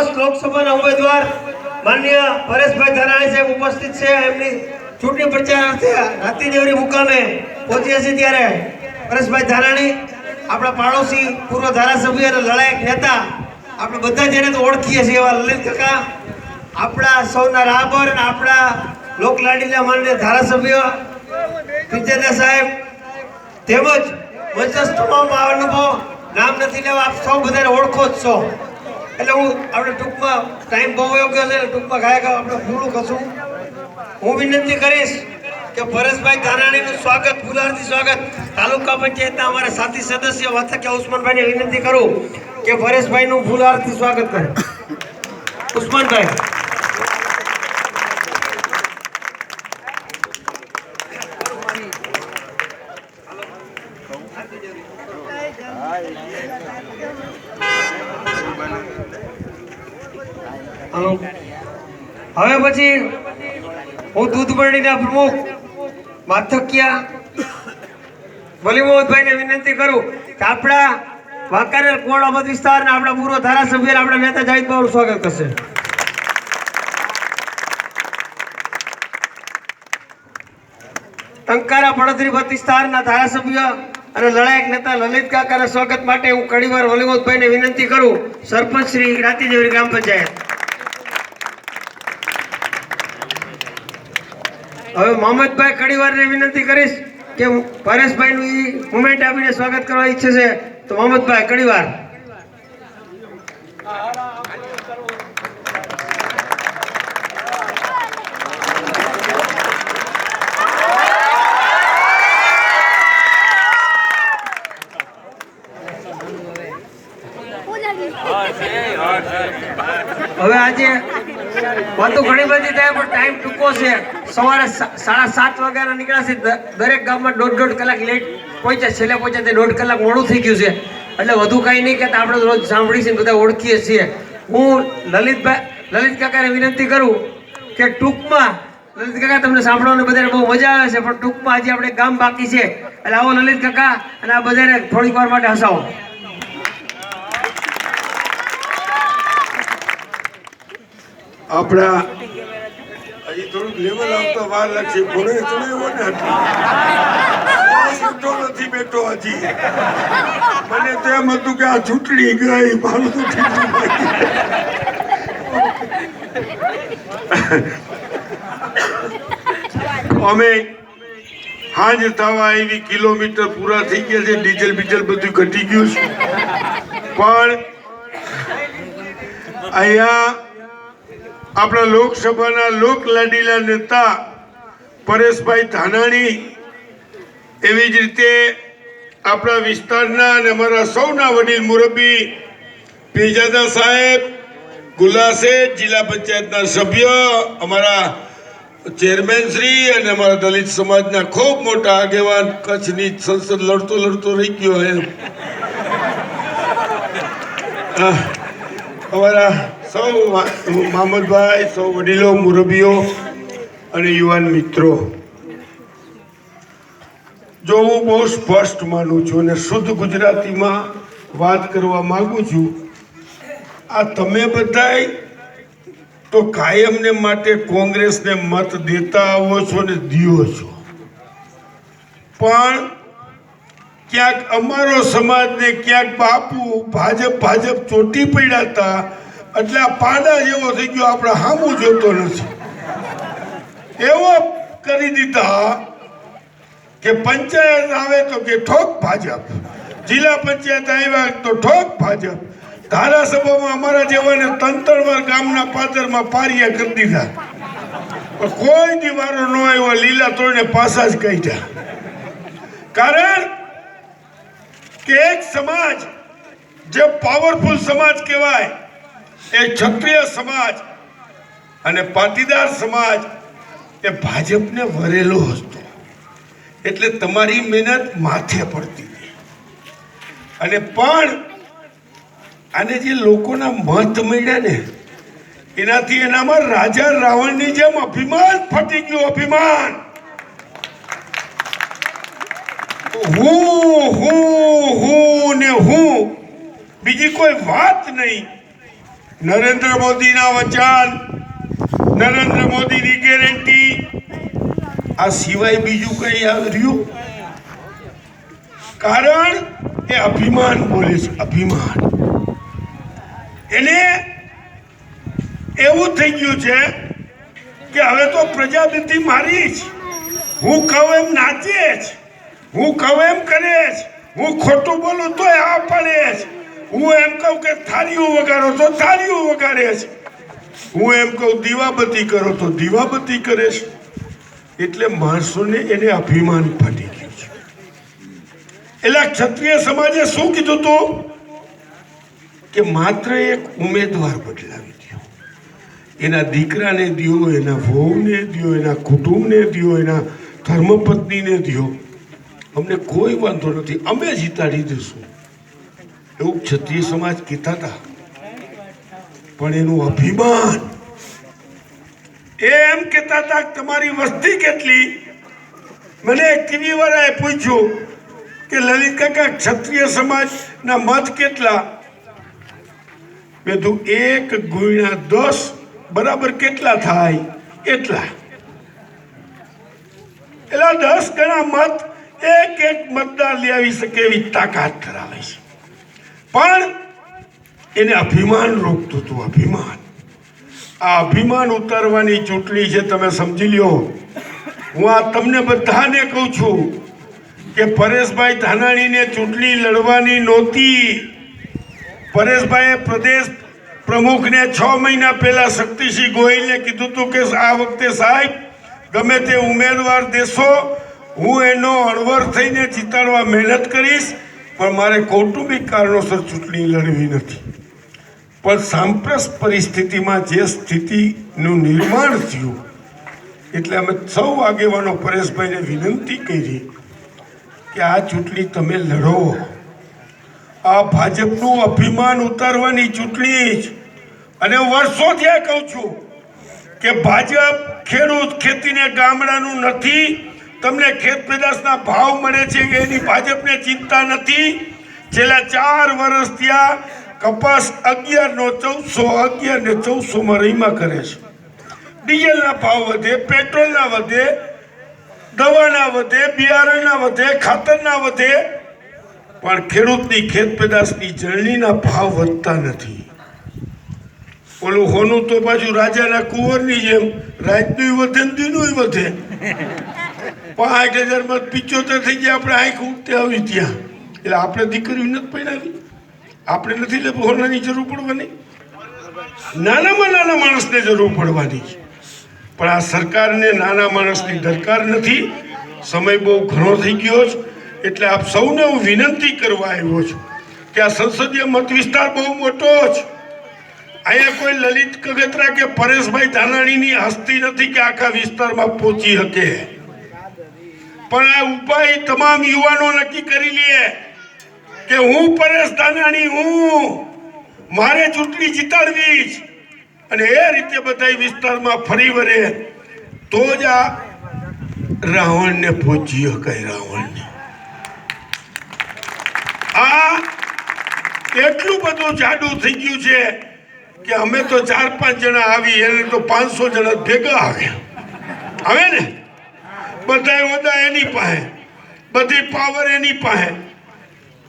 લોકસભાના ઉમેદવાર માન્ય પરેશભાઈ ધાનાણી સાહેબ ઉપસ્થિત છે. એમની ચૂંટણી પ્રચાર અર્થે રાતીદેવરી મુકામે પહોંચ્યા છે ત્યારે પરેશભાઈ ધારાણી આપણા પાડોશી પૂર્વ ધારાસભ્ય અને લડાયક નેતા. આપણે બધા જેને તો ઓળખીએ છીએ એવા લલિત કાકા, આપણા સૌના રાહબર અને આપણા લોકલાડીના માન્ય ધારાસભ્ય વિજેતા સાહેબ તેમજ મંચસ્થ તમામ નામ નથી લેવા, આપ સૌ બધાને ઓળખો જ છો. એટલે હું આપણે ટૂંકમાં ટાઈમ બહુ ગયો છે, એટલે ટૂંકમાં ગાયક આપણે પૂરું કરશું હું વિનંતી કરીશ કે પરેશભાઈ ધાનાણીનું સ્વાગત ફુલારથી સ્વાગત. તાલુકા પંચાયતના અમારા સાથી સદસ્ય વાથકિયા ઉસ્માનભાઈને વિનંતી કરું કે પરેશભાઈનું ફુલારથી સ્વાગત કરે. ઉસ્માનભાઈ. હાલો હવે પછી હું દૂધબરડીના પ્રમુખ માથકિયા વલીમોહનભાઈને વિનંતી કરું કે આપણા વાંકાનેર અમદ વિસ્તારના આપણા પૂર્વ ધારાસભ્ય આપણા નેતા જાહિદ બાબુનું સ્વાગત કરશે. ટંકારા પડતરી વિસ્તારના ધારાસભ્ય અને લડાયક નેતા લલિત કાકાના સ્વાગત માટે હું ઘણીવાર વલીમોહનભાઈને વિનંતી કરું. સરપંચ શ્રી રાતીદેવરી ગ્રામ પંચાયત. હવે મોહમ્મદભાઈ કડીવારને વિનંતી કરીશ કે પરેશભાઈનું એ મુમેન્ટ આપીને સ્વાગત કરવા ઈચ્છે છે. તો મોહમ્મદભાઈ કડીવાર હવે આજે વાતો ઘણી બધી થાય, પણ ટાઈમ ટૂંકો છે. સવારે સાડા સાત વાગ્યાના નીકળ્યા છે દરેક ગામમાં દોઢ દોઢ કલાક લેટ પહોંચ્યા, છેલ્લે પહોંચ્યા તે દોઢ કલાક મોડું થઈ ગયું છે. એટલે વધુ કાંઈ નહીં કહેતા, આપણે રોજ સાંભળીએ છીએ ને બધા ઓળખીએ છીએ. હું લલિતભાઈ, લલિત કાકાને વિનંતી કરું કે ટૂંકમાં, લલિત કાકા, તમને સાંભળવાની બધાને બહુ મજા આવે છે, પણ ટૂંકમાં આજે આપણે ગામ બાકી છે. એટલે આવો લલિત કાકા, અને આ બધાને થોડીક વાર માટે હસાવો. આપણા હજી થોડુંક લેવલ આવતા વાર લાગશે. ઘોડે ચડાવ્યો ને આટલો. નથી બેઠો હજી. મને તેમ હતું કે આ ચૂંટણી ગઈ, મારું તો અમે હાજ થવા એવી કિલોમીટર પૂરા થઈ ગયા છે. ડીઝલ બીજલ બધું ઘટી ગયું છે. પણ અહીંયા આપણા લોકસભાના લોકલાડીલા નેતા પરેશભાઈ ધાનાણી, એવી જ રીતે આપણા વિસ્તારના અને અમારા સૌના વડીલ મુરબ્બી પેજાદા સાહેબ, ગુલાસે, જિલ્લા પંચાયતના સભ્ય, અમારા ચેરમેન શ્રી અને અમારા દલિત સમાજના ખૂબ મોટા આગેવાન, કચ્છની સંસદ લડતો લડતો રહી ગયો એમ. અમારા સૌ મામદભાઈ સૌ વડીલો, મુરબીઓ અને યુવાન મિત્રો. જો હું બહુ સ્પષ્ટ માનું છું અને શુદ્ધ ગુજરાતીમાં વાત કરવા માગું છું, આ તમે બધાય તો કાયમને માટે કોંગ્રેસને મત દેતા આવો છો ને દિયો છો. પણ ક્યાંક અમારો સમાજને ક્યાંક બાપુ ભાજપ ભાજપ ચોટી પડ્યા હતા. એટલે આ પાડા જેવો થઈ ગયો, આપણે હામું જોતો નથી. એવો કરી દીધા કે પંચાયત આવે તો કે ઠોક ભાજપ. જિલ્લા પંચાયત આવ્યા તો ઠોક ભાજપ. ધારાસભામાં અમારા જેવાને તંત્રવાર ગામના પાદરમાં પારિયા કરી દીધા. પણ કોઈ દિવારો ન આવ્યો, લીલા તોડને પાસા જ કાઢ્યા. કારણ કે એક સમાજ જે પાવરફુલ સમાજ કહેવાય, એ ક્ષત્રિય સમાજ અને પાટીદાર સમાજ એ ભાજપને વરેલો હતો. એટલે તમારી મહેનત માથે પડતી અને પણ આને જે લોકોના મત મળ્યા ને, એનાથી એનામાં રાજા રાવણની જેમ અભિમાન ફટી ગયું, અભિમાન. હું હું હું ને હું. બીજી કોઈ વાત નહીં. નરેન્દ્ર મોદીના વચન, નરેન્દ્ર મોદીની ગેરંટી. આ સિવાય બીજું કઈ રહ્યું? કારણ એ અભિમાન બોલે છે, અભિમાન. એને એવું થઈ ગયું છે કે હવે તો પ્રજાપતિ મારી જ. હું કહું એમ નાચે જ. હું કહું એમ કરે જ હું ખોટું બોલું તોય આ પડે જ હું એમ કહું કે થાળીઓ વગાડો તો થાળીઓ વગાડે છે. હું એમ કહું દીવાબત્તી કરો તો દીવાબત્તી કરે છે. એટલે માણસોને એને અભિમાન ફાટી ગયું છે. એટલે ક્ષત્રિય સમાજે શું કીધું હતું કે માત્ર એક ઉમેદવાર બદલાવી દો એના દીકરાને દો એના વહુને દો એના કુટુંબને દો એના ધર્મપત્નીને દો અમને કોઈ વાંધો નથી. અમે જીતાડી દઈશું. એવું ક્ષત્રિય સમાજ કહેતા હતા. પણ એનું અભિમાન. એમ કહેતા હતા તમારી વસ્તી કેટલી? મને ટીવી વાળાએ પૂછ્યું કે લલિત કાકા, ક્ષત્રિય સમાજના મત કેટલા? મેં તું એક ગુણ્યા દસ બરાબર કેટલા થાય? એટલા. એટલા દસ ગણા મત એક એક મતદાર લઈ આવી શકે એવી તાકાત ધરાવે છે. પણ એને અભિમાન રોકતું હતું, અભિમાન. આ અભિમાન ઉતારવાની ચૂંટણી છે, તમે સમજી લ્યો. હું આ તમને બધાને કહું છું કે પરેશભાઈ ધાનાણીને ચૂંટણી લડવાની નહોતી. પરેશભાઈએ પ્રદેશ પ્રમુખને છ મહિના પહેલા શક્તિસિંહ ગોહિલને કીધું હતું કે આ વખતે સાહેબ, ગમે તે ઉમેદવાર દેશો હું એનો અણવર થઈને જીતાડવા મહેનત કરીશ, પણ મારે કૌટુંબિક કારણોસર ચૂંટણી લડવી નથી. પણ સાંપ્રસ પરિસ્થિતિમાં જે સ્થિતિનું નિર્માણ થયું, એટલે અમે સૌ આગેવાનો પરેશભાઈને વિનંતી કરી કે આ ચૂંટણી તમે લડો. આ ભાજપનું અભિમાન ઉતારવાની ચૂંટણી જ. અને વર્ષોથી આ કહું છું કે ભાજપ ખેડૂત ખેતીને ગામડાનું નથી તમને ખેત પેદાશના ભાવ મળે છે કે એની ભાજપને ચિંતા નથી? છેલ્લા ચાર વર્ષ ત્યાં કપાસ અગિયારનો ચૌદસો, અગિયાર ને ચૌદસોમાં રહીમાં કરે છે. ડીઝલના ભાવ વધે, પેટ્રોલના વધે, દવાના વધે, બિયારણના વધે, ખાતરના વધે. પણ ખેડૂતની ખેત પેદાશની જળણીના ભાવ વધતા નથી. ઓલું હોનું તો પાછું રાજાના કુંવરની જેમ રાજનું વધે ને દીનું વધે. પાંચ હજારમાં પિચોતેર થઈ ગયા, આપણે આંખ ઉઠતે આવી ત્યાં. એટલે આપણે દીકરીઓ નથી પહેરાવી આપણે નથી લે હોનાની જરૂર પડવાની. નાનામાં નાના માણસને જરૂર પડવાની છે. પણ આ સરકારને નાના માણસની દરકાર નથી. સમય બહુ ઘણો થઈ ગયો છે. એટલે આપ સૌને હું વિનંતી કરવા આવ્યો છું કે આ સંસદીય મત વિસ્તાર બહુ મોટો છે. અહીંયા કોઈ લલિત કગતરા કે પરેશભાઈ ધાનાણીની હસ્તી નથી કે આખા વિસ્તારમાં પહોંચી શકે. પણ આ ઉપાય તમામ યુવાનો નક્કી કરી લે કે હું પરેશ ધાનાણી હું. મારે ચૂંટણી જીતાડવી અને એ રીતે બધા વિસ્તારમાં ફરી વળે તો જ આ રાવણને પહોંચી શકાય રાવણને. આ એટલું બધું જાડું થઈ ગયું છે કે અમે તો ચાર પાંચ જણા આવી, એને તો પાંચસો જણા ભેગા આવ્યા. આવે ને? બધા હોદા એની પાસે. બધી પાવર એની પાસે.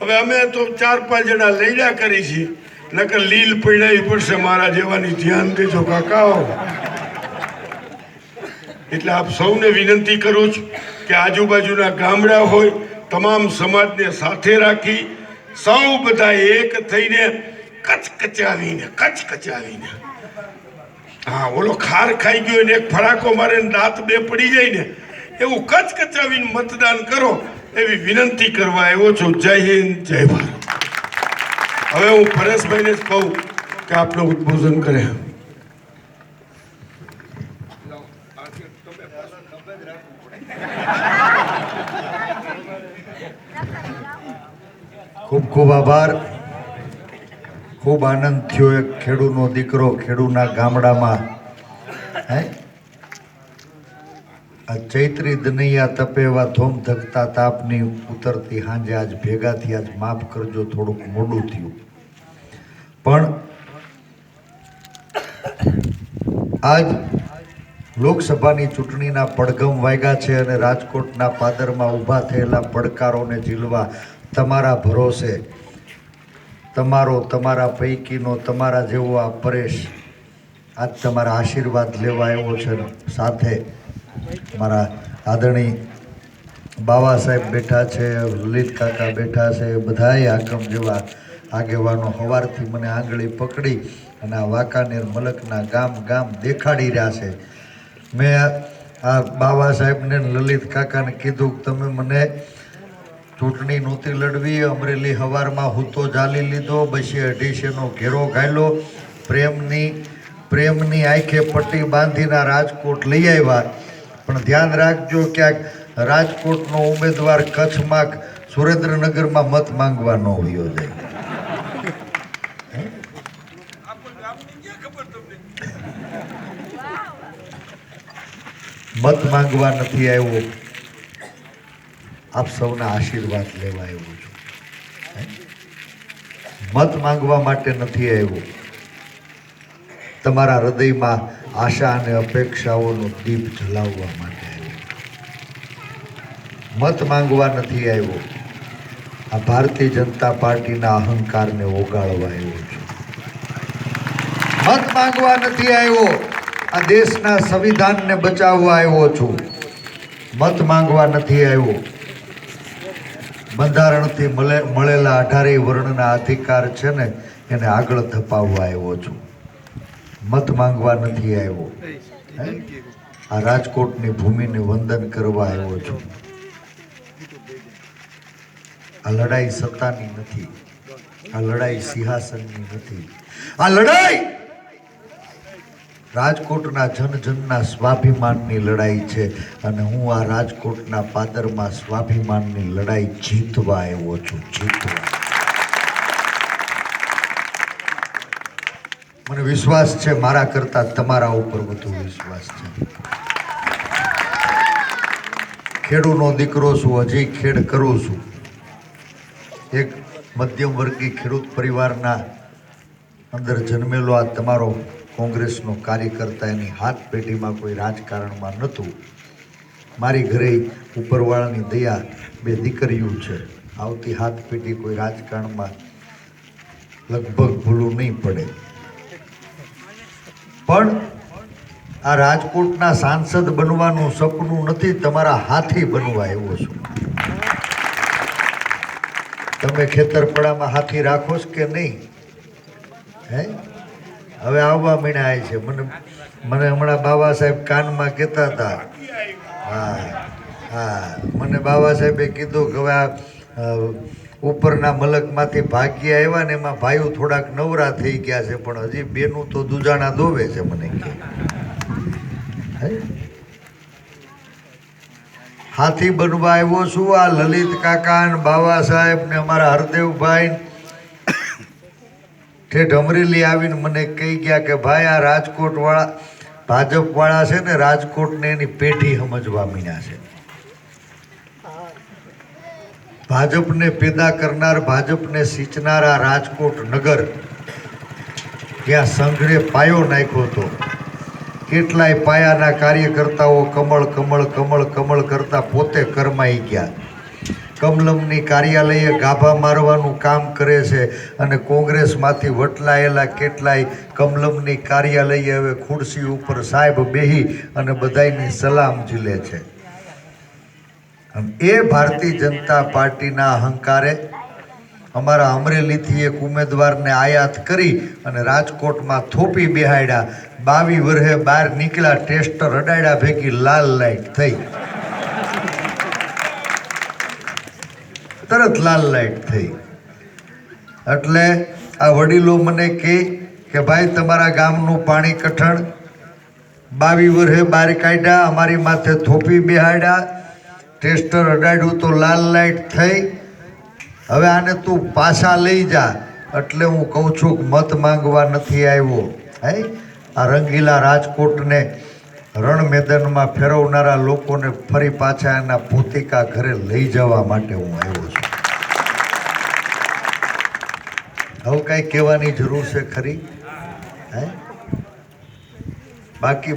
હવે અમે તો ચાર પાંચ જણા લઈડા કરી છીએ. નકર લીલ પડાવી પડશે, મારા જેવાની ધ્યાન દેજો કાકાઓ. એટલે આપ સૌને વિનંતી કરું છું કે આજુબાજુના ગામડા હોય, તમામ સમાજને સાથે રાખી, સૌ બધા એક થઈને કચકચાવીને કચકચાવીને. હા, ઓલો ખાર ખાઈ ગયો ને એક ફડાકો મારે દાંત બે પડી જાય ને એવું કચકચાવીને મતદાન કરો એવી વિનંતી કરવા આવ્યો છું. જય હિન્દ, જય ભારત. હવે હું પરેશભાઈને જ કહું કે આપનું ઉદ્બોધન કરે. ખૂબ ખૂબ આભાર. ખૂબ આનંદ થયો એક ખેડૂનો દીકરો ખેડૂના ગામડામાં. હે? આ ચૈત્રી દનૈયા તપેવા ધોમ ધકતા તાપની ઉતરતી હાંજે આજ ભેગા થયા, આજ માફ કરજો, થોડુંક મોડું થયું. પણ આજ લોકસભાની ચૂંટણીના પડઘમ વાગ્યા છે અને રાજકોટના પાદરમાં ઊભા થયેલા પડકારોને ઝીલવા તમારા ભરોસે, તમારો, તમારા પૈકીનો, તમારા જેવો આ પરેશ આજ તમારા આશીર્વાદ લેવા આવ્યો છે સાથે મારા આદરણી બાવા સાહેબ બેઠા છે, લલિત કાકા બેઠા છે, બધાય આગમ જેવા આગેવાનો હવારથી મને આંગળી પકડી અને આ વાંકાનેર મલકના ગામ ગામ દેખાડી રહ્યા છે. મેં આ- આ બાવા સાહેબને લલિત કાકાને કીધું કે તમે મને ચૂંટણી નહોતી લડવી, અમરેલી હવારમાં હુતો જાલી લીધો બસી અઢીસેનો ઘેરો ઘાયલો પ્રેમની પ્રેમની આંખે પટ્ટી બાંધીને રાજકોટ લઈ આવ્યા. પણ ધ્યાન રાખજો ક્યાંક રાજકોટનો ઉમેદવાર કચ્છમાં સુરેન્દ્રનગરમાં મત માંગવા ન હોયો જાય. મત માંગવા નથી આવ્યો. આપ સૌના આશીર્વાદ લેવા આવ્યો છું. મત માંગવા માટે નથી આવ્યો. તમારા હૃદયમાં આશા અને અપેક્ષાઓનો દીપ જલાવવા માટે મત માંગવા નથી આવ્યો. આ ભારતીય જનતા પાર્ટીના અહંકારને ઓગાળવા આવ્યો છું. મત માંગવા નથી આવ્યો. આ દેશના સંવિધાનને બચાવવા આવ્યો છું. મત માંગવા નથી આવ્યો. બંધારણથી મળે મળેલા અઢારેય વર્ણના અધિકાર છે ને, એને આગળ ધપાવવા આવ્યો છું. મત માંગવા નથી આવ્યો. આ રાજકોટની ભૂમિને વંદન કરવા આવ્યો છું. આ લડાઈ સત્તાની નથી. આ લડાઈ સિંહાસનની નથી. આ લડાઈ રાજકોટના જન જનના સ્વાભિમાનની લડાઈ છે અને હું આ રાજકોટના પાદરમાં સ્વાભિમાનની લડાઈ જીતવા આવ્યો છું જીતવા. મને વિશ્વાસ છે, મારા કરતા તમારા ઉપર વધુ વિશ્વાસ છે. ખેડૂનો દીકરો છું, હજી ખેડ કરું છું. એક મધ્યમ વર્ગી ખેડૂત પરિવારના અંદર જન્મેલો આ તમારો કોંગ્રેસનો કાર્યકર્તા એની હાથ પેઢીમાં કોઈ રાજકારણમાં નહોતું. મારી ઘરે ઉપરવાળાની દયા બે દીકરીઓ છે. આવતી હાથ પેઢી કોઈ રાજકારણમાં લગભગ ભૂલું નહીં પડે. પણ આ રાજકોટના સાંસદ બનવાનું સપનું નથી, તમારા હાથી બનવા એવો છું. તમે ખેતરપડામાં હાથી રાખો છો કે નહીં? હે? હવે આવવા મીણાય છે. મને મને હમણાં બાબા સાહેબ કાનમાં કહેતા હતા. હા હા. મને બાબા સાહેબે કીધું કે હવે આ ઉપરના મલકમાંથી ભાગી આવ્યા ને એમાં ભાઈઓ થોડાક નવરા થઈ ગયા છે, પણ હજી બેનું તો દુજાણા દોવે છે મને કે? હાથી બનવા આવ્યો છું આ લલિત કાકા ને બાવા સાહેબ ને અમારા હરદેવભાઈ ઠેઠ અમરેલી આવીને મને કહી ગયા કે ભાઈ આ રાજકોટ વાળા ભાજપ વાળા છે ને રાજકોટને એની પેઢી સમજવા મીના છે. ભાજપને પેદા કરનાર, ભાજપને સિંચનારા રાજકોટ નગર. ત્યાં સંઘરે પાયો નાખ્યો હતો. કેટલાય પાયાના કાર્યકર્તાઓ કમળ કમળ કમળ કમળ કરતા પોતે કરમાઈ ગયા. કમલમની કાર્યાલયે ગાભા મારવાનું કામ કરે છે અને કોંગ્રેસમાંથી વટલાયેલા કેટલાય કમલમની કાર્યાલયે હવે ખુરશી ઉપર સાહેબ બેહી અને બધાયની સલામ ઝીલે છે. એ ભારતીય જનતા પાર્ટીના અહંકારે અમારા અમરેલીથી એક ઉમેદવારને આયાત કરી અને રાજકોટમાં થોપી બેહાડ્યા. બાવી વર્ષે બહાર નીકળ્યા, ટેસ્ટર અડાડ્યા ભેગી લાલ લાઈટ થઈ. તરત લાલ લાઈટ થઈ. એટલે આ વડીલો મને કહે કે ભાઈ તમારા ગામનું પાણી કઠણ. બાવી વર્ષે બહાર કાઢ્યા, અમારી માથે થોપી બેહાડ્યા. ટેસ્ટર અડાડ્યું તો લાલ લાઈટ થઈ. હવે આને તું પાછા લઈ જા. એટલે હું કહું છું કે મત માંગવા નથી આવ્યો. હે? આ રંગીલા રાજકોટને રણ મેદાનમાં ફેરવનારા લોકોને ફરી પાછા એના પોતિકા ઘરે લઈ જવા માટે હું આવ્યો છું. હવે કાંઈ કહેવાની જરૂર છે ખરી? હે? બાકી